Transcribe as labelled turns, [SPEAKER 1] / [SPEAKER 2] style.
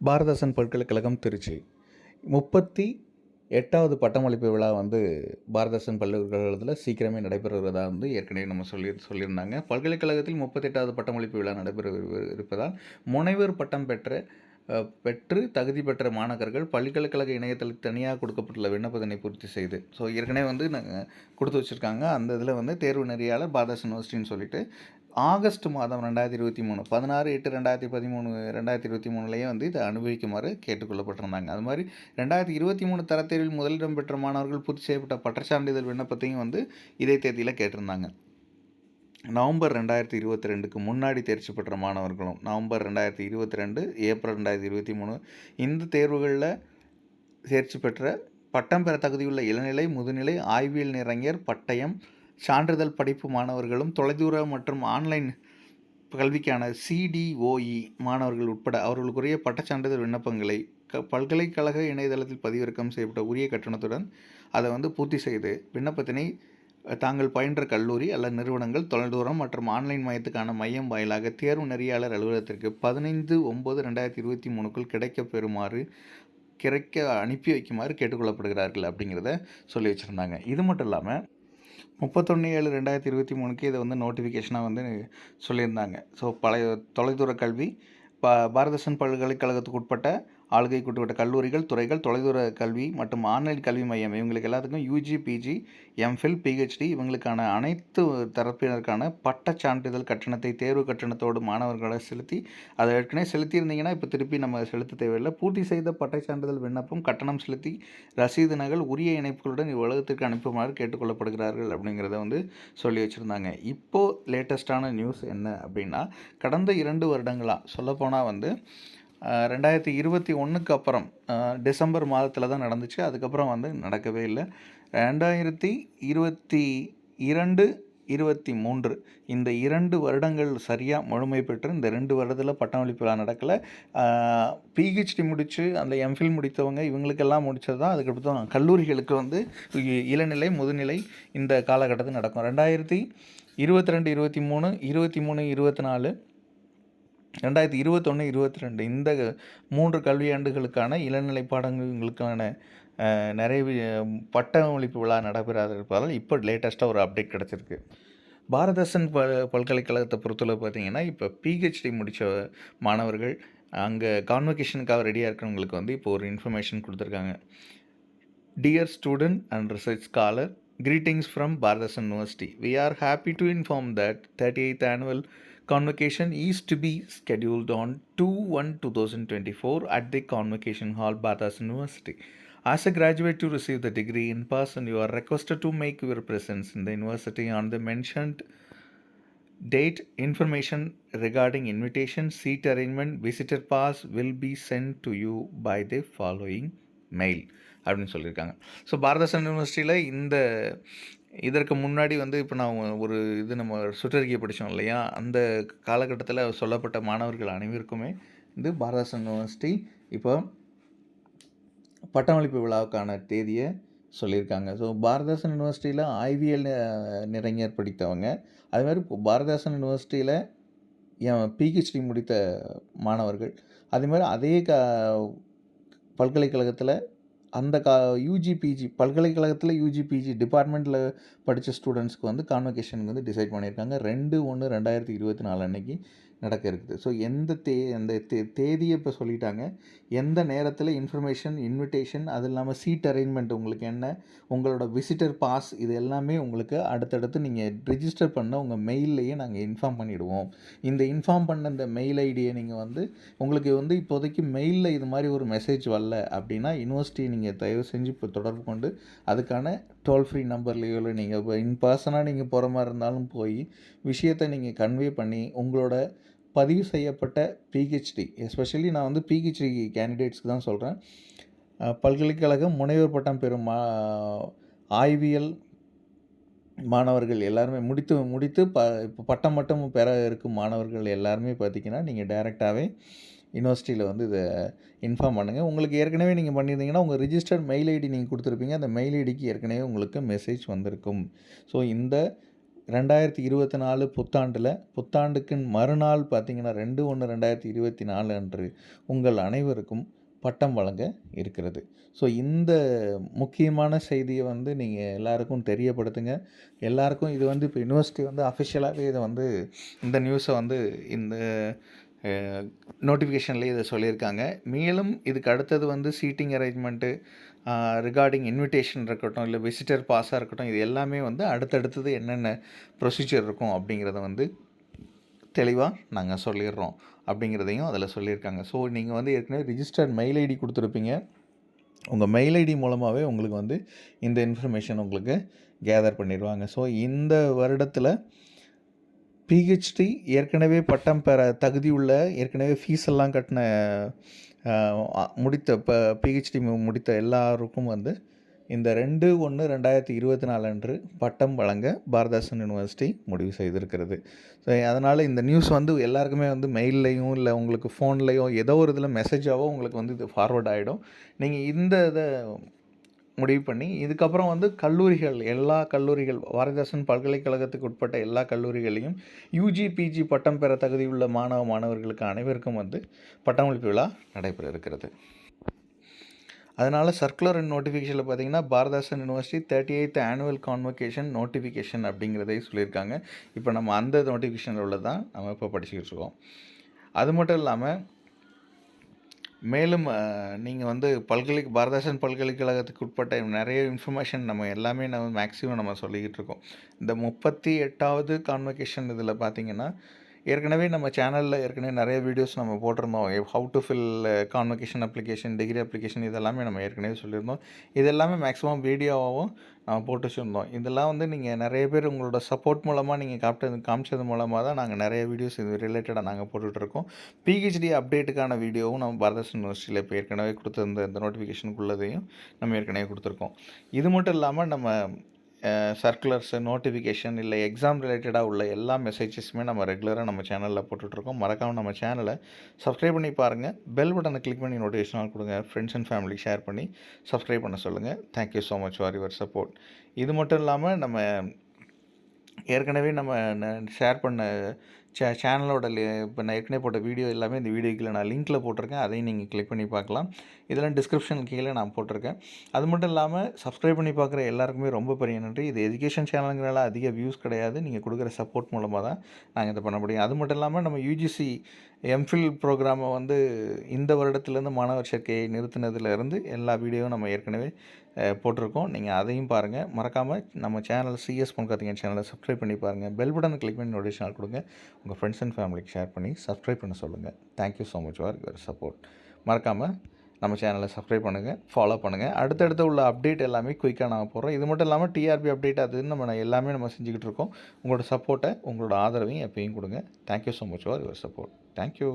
[SPEAKER 1] பாரதாசன் பல்கலைக்கழகம் திருச்சி. முப்பத்தி எட்டாவது பட்டமளிப்பு விழா வந்து பாரதாசன் பல்கலைக்கழகத்தில் சீக்கிரமே நடைபெறுகிறதா வந்து ஏற்கனவே நம்ம சொல்லி சொல்லியிருந்தாங்க. பல்கலைக்கழகத்தில் முப்பத்தெட்டாவது பட்டமளிப்பு விழா நடைபெற இருப்பதால் முனைவர் பட்டம் பெற்ற பெற்று தகுதி பெற்ற மாணவர்கள் பல்கலைக்கழக இணையத்தில் தனியாக கொடுக்கப்பட்டுள்ள விண்ணப்பத்தினை பூர்த்தி செய்து ஸோ ஏற்கனவே வந்து நாங்கள் கொடுத்து வச்சுருக்காங்க. அந்த இதில் வந்து தேர்வு நெறியாளர் பாரதாஸ் யூனிவர்சிட்டின்னு சொல்லிட்டு ஆகஸ்ட் மாதம் ரெண்டாயிரத்தி இருபத்தி மூணு பதினாறு எட்டு ரெண்டாயிரத்தி பதிமூணு ரெண்டாயிரத்தி இருபத்தி மூணுலேயே வந்து இதை அனுபவிக்குமாறு கேட்டுக்கொள்ளப்பட்டிருந்தாங்க. அது மாதிரி ரெண்டாயிரத்தி இருபத்தி மூணு தரத்தேர்வில் முதலிடம் பெற்ற மாணவர்கள் பூர்த்தி செய்யப்பட்ட பட்டச்சான்றிதழ் விண்ணப்பத்தையும் வந்து இதே தேதியில் கேட்டிருந்தாங்க. நவம்பர் ரெண்டாயிரத்தி இருபத்தி ரெண்டுக்கு முன்னாடி தேர்ச்சி பெற்ற மாணவர்களும் நவம்பர் ரெண்டாயிரத்தி இருபத்தி ரெண்டு ஏப்ரல் ரெண்டாயிரத்தி இருபத்தி மூணு இந்த தேர்வுகளில் தேர்ச்சி பெற்ற பட்டம் பெற தகுதியுள்ள இளநிலை முதுநிலை ஆய்வியல் நிறைஞர் பட்டயம் சான்றிதழ் படிப்பு மாணவர்களும் தொலைதூர மற்றும் ஆன்லைன் கல்விக்கான சிடிஓஇ மாணவர்கள் உட்பட அவர்களுக்குரிய பட்டச்சான்றிதழ் விண்ணப்பங்களை க பல்கலைக்கழக இணையதளத்தில் பதிவிறக்கம் செய்யப்பட்ட உரிய கட்டணத்துடன் அதை வந்து பூர்த்தி செய்து விண்ணப்பத்தினை தாங்கள் பயின்ற கல்லூரி அல்லது நிறுவனங்கள் தொலைதூரம் மற்றும் ஆன்லைன் மையத்துக்கான மையம் வாயிலாக தேர்வு நெறியாளர் அலுவலகத்திற்கு பதினைந்து ஒம்பது ரெண்டாயிரத்தி இருபத்தி மூணுக்குள் கிடைக்கப் பெறுமாறு கிடைக்க அனுப்பி வைக்குமாறு கேட்டுக்கொள்ளப்படுகிறார்கள் அப்படிங்கிறத சொல்லி வச்சுருந்தாங்க. இது மட்டும் இல்லாமல் முப்பத்தொன்று ஏழு ரெண்டாயிரத்தி இருபத்தி மூணுக்கு இதை வந்து நோட்டிஃபிகேஷனாக வந்து சொல்லியிருந்தாங்க. ஸோ பழைய தொலைதூர கல்வி பா பாரதசன் பல்கலைக்கழகத்துக்கு உட்பட்ட ஆளுகைக்குட்பட்ட கல்லூரிகள் துறைகள் தொலைதூர கல்வி மற்றும் ஆன்லைன் கல்வி மையம். இவங்களுக்கு எல்லாத்துக்கும் யூஜி பிஜி எம்ஃபில் பிஹெச்டி இவங்களுக்கான அனைத்து தரப்பினருக்கான பட்ட சான்றிதழ் கட்டணத்தை தேர்வு கட்டணத்தோடு மாணவர்களை செலுத்தி அதை ஏற்கனவே செலுத்தியிருந்தீங்கன்னா இப்போ திருப்பி நம்ம செலுத்த தேவையில்லை. பூர்த்தி செய்த பட்டச் சான்றிதழ் விண்ணப்பம் கட்டணம் செலுத்தி ரசீது நகல் உரிய இணைப்புகளுடன் இவ்வுலகத்திற்கு அனுப்புமாறு கேட்டுக்கொள்ளப்படுகிறார்கள் அப்படிங்கிறத வந்து சொல்லி வச்சுருந்தாங்க. இப்போது லேட்டஸ்ட்டான நியூஸ் என்ன அப்படின்னா கடந்த இரண்டு வருடங்களாக சொல்லப்போனால் வந்து ரெண்டாயிரத்தி இருபத்தி ஒன்றுக்கு அப்புறம் டிசம்பர் மாதத்தில் தான் நடந்துச்சு. அதுக்கப்புறம் வந்து நடக்கவே இல்லை. ரெண்டாயிரத்தி இருபத்தி இரண்டு இருபத்தி மூன்று இந்த இரண்டு வருடங்கள் சரியாக முழுமை பெற்று இந்த ரெண்டு வருடத்தில் பட்டமளிப்பு விழா நடக்கலை. பிஹெச்டி முடித்து அந்த எம்ஃபில் முடித்தவங்க இவங்களுக்கெல்லாம் முடித்தது தான். அதுக்கப்புறம் கல்லூரிகளுக்கு வந்து இளநிலை முதுநிலை இந்த காலகட்டத்தில் நடக்கும். ரெண்டாயிரத்தி இருபத்தி ரெண்டு இருபத்தி மூணு இருபத்தி மூணு இருபத்தி நாலு ரெண்டாயிரத்தி இருபத்தொன்று இருபத்தி ரெண்டு இந்த மூன்று கல்வியாண்டுகளுக்கான இளநிலை பாடங்களுக்கான நிறைய பட்டமளிப்பு விழா நடைபெறாத இருப்பதால் இப்போ லேட்டஸ்ட்டாக ஒரு அப்டேட் கிடச்சிருக்கு. பாரதசன் ப பல்கலைக்கழகத்தை பொறுத்தளவு பார்த்தீங்கன்னா இப்போ பிஹெச்டி முடித்த மாணவர்கள் அங்கே கான்வெகேஷனுக்காக ரெடியாக இருக்கிறவங்களுக்கு வந்து இப்போ ஒரு இன்ஃபர்மேஷன் கொடுத்துருக்காங்க. Dear student and research scholar greetings from Bharathidasan university we are happy to inform that thirty 38th annual convocation is to be scheduled on 2-1-2024 at the Convocation Hall, Bardhasan University. As a graduate to receive the degree in person, you are requested to make your presence in the university on the mentioned date information regarding invitation seat arrangement visitor pass will be sent to you by the following mail அப்படின்னு சொல்லியிருக்காங்க so Bharathidasan யூனிவர்சிட்டியில் இந்த இதற்கு முன்னாடி வந்து இப்போ நான் ஒரு இது நம்ம சுற்றறிக்கை படித்தோம் இல்லையா? அந்த காலகட்டத்தில் சொல்லப்பட்ட மாணவர்கள் அனைவருக்குமே வந்து பாரதாசன் யூனிவர்சிட்டி இப்போ பட்டமளிப்பு விழாவுக்கான தேதியை சொல்லியிருக்காங்க. ஸோ பாரதாசன் யூனிவர்சிட்டியில் ஐவிஎல் நிறைஞர் படித்தவங்க. அது மாதிரி பாரதாசன் யூனிவர்சிட்டியில் என் பிஹெச்டி முடித்த மாணவர்கள். அதே மாதிரி அதே க பல்கலைக்கழகத்தில் அந்த கா யூஜிபிஜி பல்கலைக்கழகத்தில் யூஜிபிஜி டிபார்ட்மெண்ட்டில் படித்த ஸ்டூடெண்ட்ஸ்க்கு வந்து கான்வெகேஷனுக்கு வந்து டிசைட் பண்ணியிருக்காங்க. ரெண்டு ஒன்று ரெண்டாயிரத்தி இருபத்தி நாலு அன்னைக்கு நடக்க இருக்குது. ஸோ எந்த தே அந்த தே தேதியை இப்போ சொல்லிட்டாங்க. எந்த நேரத்தில் இன்ஃபர்மேஷன் இன்விடேஷன் அது இல்லாமல் சீட் அரேஞ்ச்மெண்ட் உங்களுக்கு என்ன உங்களோட விசிட்டர் பாஸ் இது எல்லாமே உங்களுக்கு அடுத்தடுத்து நீங்கள் ரிஜிஸ்டர் பண்ண உங்கள் மெயில்லையே நாங்கள் இன்ஃபார்ம் பண்ணிவிடுவோம் இந்த இன்ஃபார்ம் பண்ண இந்த மெயில் ஐடியை நீங்கள் வந்து உங்களுக்கு வந்து இப்போதைக்கு மெயிலில் இது மாதிரி ஒரு மெசேஜ் வரல அப்படின்னா யூனிவர்சிட்டி நீங்கள் தயவு செஞ்சு இப்போ தொடர்பு கொண்டு அதுக்கான டோல் ஃப்ரீ நம்பர்லேயோ இல்லை நீங்கள் இப்போ இன் பர்சனாக நீங்கள் போகிற மாதிரி இருந்தாலும் போய் விஷயத்தை நீங்கள் கன்வே பண்ணி உங்களோட பதிவு செய்யப்பட்ட பிஹெச்டி எஸ்பெஷலி நான் வந்து பிஹெச்டி கேண்டிடேட்ஸ்க்கு தான் சொல்கிறேன் பல்கலைக்கழகம் முனைவர் பட்டம் பெறும் மா ஆய்வியல் மாணவர்கள் எல்லாருமே முடித்து முடித்து ப இப்போ பட்டம் மட்டும் பெற இருக்கும் மாணவர்கள் எல்லாருமே பார்த்தீங்கன்னா நீங்கள் டைரெக்டாகவே யூனிவர்சிட்டியில் வந்து இதை இன்ஃபார்ம் பண்ணுங்கள் உங்களுக்கு ஏற்கனவே நீங்கள் பண்ணியிருந்தீங்கன்னா உங்கள் ரிஜிஸ்டர்ட் மெயில் ஐடி நீங்கள் கொடுத்துருப்பீங்க. அந்த மெயில் ஐடிக்கு ஏற்கனவே உங்களுக்கு மெசேஜ் வந்திருக்கும். ஸோ இந்த ரெண்டாயிரத்தி இருபத்தி நாலு புத்தாண்டில் புத்தாண்டுக்கு மறுநாள் பார்த்தீங்கன்னா ரெண்டு ஒன்று ரெண்டாயிரத்தி இருபத்தி நாலு அன்று உங்கள் அனைவருக்கும் பட்டம் வழங்க இருக்கிறது. ஸோ இந்த முக்கியமான செய்தியை வந்து நீங்கள் எல்லாருக்கும் தெரியப்படுத்துங்க. எல்லாருக்கும் இது வந்து இப்போ யூனிவர்சிட்டி வந்து அஃபிஷியலாகவே இதை வந்து இந்த நியூஸை வந்து இந்த நோட்டிஃபிகேஷன்லேயே இதை சொல்லியிருக்காங்க. மேலும் இதுக்கு அடுத்தது வந்து சீட்டிங் அரேஞ்ச்மெண்ட்டு ரிகார்டிங் இன்விடேஷன் இருக்கட்டும் இல்லை விசிட்டர் பாஸாக இருக்கட்டும் இது எல்லாமே வந்து அடுத்தடுத்தது என்னென்ன ப்ரொசீஜர் இருக்கும் அப்படிங்கிறத வந்து தெளிவாக நாங்கள் சொல்லிடுறோம் அப்படிங்கிறதையும் அதில் சொல்லியிருக்காங்க. ஸோ நீங்கள் வந்து ஏற்கனவே ரிஜிஸ்டர்ட் மெயில் ஐடி கொடுத்துருப்பீங்க. உங்கள் மெயில் ஐடி மூலமாகவே உங்களுக்கு வந்து இந்த இன்ஃபர்மேஷன் உங்களுக்கு கேதர் பண்ணிடுவாங்க. ஸோ இந்த வருடத்தில் பிஹெச்டி ஏற்கனவே பட்டம் பெற தகுதியுள்ள ஏற்கனவே ஃபீஸ் எல்லாம் கட்டின முடித்த இப்போ பிஹெச்டி முடித்த எல்லாருக்கும் வந்து இந்த ரெண்டு ஒன்று ரெண்டாயிரத்தி இருபத்தி நாலு அன்று பட்டம் வழங்க பாரதாசன் யூனிவர்சிட்டி முடிவு செய்திருக்கிறது. ஸோ அதனால் இந்த நியூஸ் வந்து எல்லாருக்குமே வந்து மெயில்லையும் இல்லை உங்களுக்கு ஃபோன்லேயோ ஏதோ ஒரு இதில் மெசேஜாவோ உங்களுக்கு வந்து இது ஃபார்வர்ட் ஆகிடும் நீங்கள் இந்த இதை முடிவு பண்ணி இதுக்கப்புறம் வந்து கல்லூரிகள் எல்லா கல்லூரிகள் பாரதிதாசன் பல்கலைக்கழகத்துக்கு உட்பட்ட எல்லா கல்லூரிகளையும் யூஜி பிஜி பட்டம் பெற தகுதியுள்ள மாணவ மாணவர்களுக்கு அனைவருக்கும் வந்து பட்டமளிப்பு விழா நடைபெற இருக்கிறது. அதனால் சர்க்குலர் அண்ட் நோட்டிஃபிகேஷனில் பார்த்தீங்கன்னா Bharathidasan university thirty eighth annual convocation notification அப்படிங்கிறதே சொல்லியிருக்காங்க. இப்போ நம்ம அந்த நோட்டிஃபிகேஷனில் உள்ளதான் நம்ம இப்போ படிச்சுக்கிட்டு இருக்கோம். அது மட்டும் இல்லாமல் மேலும் நீங்கள் வந்து பல்கலை பாரதாசன் பல்கலைக்கழகத்துக்கு உட்பட்ட நிறைய இன்ஃபர்மேஷன் நம்ம எல்லாமே நம்ம மேக்ஸிமம் நம்ம சொல்லிக்கிட்டு இருக்கோம். இந்த முப்பத்தி எட்டாவது கான்வெகேஷன் இதில் பார்த்தீங்கன்னா ஏற்கனவே நம்ம சேனலில் ஏற்கனவே நிறைய வீடியோஸ் நம்ம போட்டிருந்தோம். How to fill convocation application degree application இதெல்லாமே நம்ம ஏற்கனவே சொல்லியிருந்தோம். இது எல்லாமே மேக்ஸிமம் வீடியோவாகவும் நம்ம போட்டு வச்சுருந்தோம். இதெல்லாம் வந்து நீங்கள் நிறைய பேர் உங்களோட சப்போர்ட் மூலமாக நீங்கள் காப்பிட்டது காமிச்சது மூலமாக தான் நாங்கள் நிறைய வீடியோஸ் இது ரிலேட்டடாக நாங்கள் போட்டுட்ருக்கோம் பிஹெச்டி அப்டேட்டுக்கான வீடியோவும் நம்ம பாரதாசன் யூனிவர்சிட்டியில் இப்போ ஏற்கனவே கொடுத்துருந்த இந்த நோட்டிஃபிகேஷனுக்குள்ளதையும் நம்ம ஏற்கனவே கொடுத்துருக்கோம். இது மட்டும் இல்லாமல் நம்ம சர்க்குலர்ஸு நோட்டிஃபிகேஷன் இல்லை எக்ஸாம் ரிலேட்டடாக உள்ள எல்லா மெசேஜஸுமே நம்ம ரெகுலராக நம்ம சேனலில் போட்டுட்ருக்கோம். மறக்காமல் நம்ம சேனலை சப்ஸ்கிரைப் பண்ணி பாருங்கள் பெல் பட்டனை கிளிக் பண்ணி நோட்டிஃபிகேஷன் கொடுங்க. ஃப்ரெண்ட்ஸ் அண்ட் ஃபேமிலி ஷேர் பண்ணி சப்ஸ்கிரைப் பண்ண சொல்லுங்கள் thank you so much for your support இது மட்டும் இல்லாமல் நம்ம ஏற்கனவே நம்ம ஷேர் பண்ண சே சேனலோட இப்போ நான் ஏற்கனவே போட்ட வீடியோ எல்லாமே இந்த வீடியோ கீழே நான் லிங்க்கில் போட்டிருக்கேன். அதையும் நீங்கள் கிளிக் பண்ணி பார்க்கலாம். இதெல்லாம் டிஸ்கிரிப்ஷன் கீழே நான் போட்டிருக்கேன். அது மட்டும் இல்லாமல் சப்ஸ்கிரைப் பண்ணி பார்க்குற எல்லாருக்குமே ரொம்ப பெரிய நன்றி. இது எஜுகேஷன் சேனலுங்கிறனால அதிக வியூஸ் கிடையாது. நீங்கள் கொடுக்குற சப்போர்ட் மூலமாக தான் நாங்கள் இதை பண்ண முடியும். அது மட்டும் இல்லாமல் நம்ம யூஜிசி எம்ஃபில் ப்ரோக்ராமை வந்து இந்த வருடத்துலேருந்து மாணவர் சேர்க்கையை நிறுத்தினதுலேருந்து எல்லா வீடியோவும் நம்ம ஏற்கனவே போட்டிருக்கோம். நீங்கள் அதையும் பாருங்கள் மறக்காமல் நம்ம சேனல் சிஎஸ் பொன்கார்த்திகை சேனலை சப்ஸ்கிரைப் பண்ணி பாருங்கள் பெல் பட்டன் கிளிக் பண்ணி நோட்டிஃபிகேஷன் கொடுங்க. உங்கள் ஃப்ரெண்ட்ஸ் அண்ட் ஃபேமிலிக்கு ஷேர் பண்ணி சப்ஸ்கிரைப் பண்ண சொல்லுங்கள் thank you so much for your support மறக்காமல் நம்ம சேனலை சப்ஸ்கிரைப் பண்ணுங்கள் ஃபாலோ பண்ணுங்கள் அடுத்தடுத்து உள்ள அப்டேட் எல்லாமே குயிக்காக நாங்கள் போடுறோம். இது மட்டும் இல்லாமல் டிஆர்பி அப்டேட் அது நம்ம எல்லாமே நம்ம செஞ்சுக்கிட்டு இருக்கோம். உங்களோட சப்போர்ட்டை உங்களோட ஆதரவையும் எப்பயும் கொடுங்க. Thank you so much for your support thank you